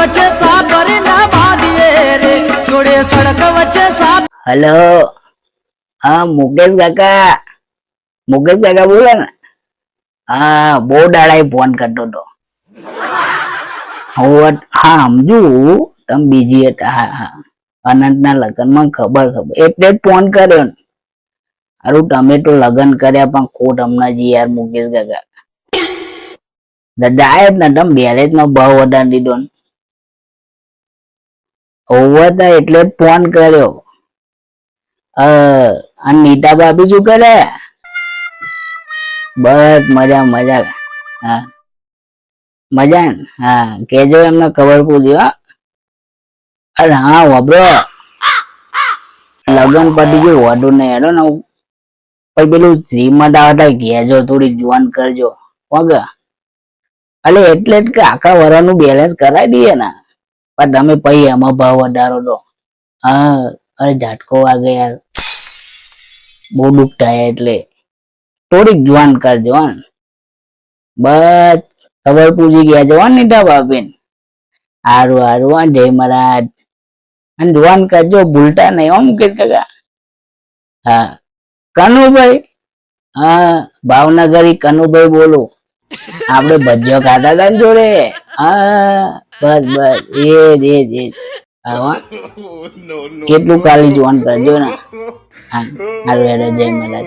વચ્ચે સાપ ભરી ના બાંધીએ રે. જોડે સડક વચ્ચે સાપ હલો. હા, મુકેશ કાકા. મુકેશ કાકા બોલો ને. હા, બહુ દાડાએ ફોન કરતો હતો. હા સમજુ. તમે બીજી હતા. હા હા. અનંતના લગ્નમાં ખબર ખબર. એટલે જ ફોન કર્યો ને. હારું, તમે તો લગ્ન કર્યા, પણ ખોટ હમણાં જ યાર મુકેશ કાકા. દાદા જ ને તમે બેરેજમાં ભાવ વધારી દીધો ને. હોવા તા એટલે ફોન કર્યો. અને નીતા ભાભી શું કરે? બસ મજા મજા. હા. મજા હા. કેજો એમને ખબર પૂછી હા. અરે હા, વાપરો. લગન પતી ગયું વધુ નહીં, હેડો ને. પછી પેલું શ્રીમદ આવતા કહેજો, થોડી જોન કરજો. વગ અલે, એટલે જ કે આખા વરાનું બેલેન્સ કરાવી દઈએ ને. પણ તમે પછી એમાં ભાવ વધારો તો હા, અરે ઝાટકો વાગે યાર. બહુ દુઃખ થાય એટલે. થોડીક જવાન કર હો. બસ, ખબર પૂછી ગયા હો ને ભાભીન? હારું હારું, હા, જય મહારાજ. અને જવાન કરજો, ભૂલતા નહીં હોમ કે કાકા. હા. કનુભાઈ? હા, ભાવનગરી કનુભાઈ બોલું. આપણે ભજીયો ખાતા હતા ને જોડે. હા. બસ બસ એ જ એ જ એ જ. કેટલું કાલી જોવાનું કરજો ને. હા હારું હેડો જય મહારાજ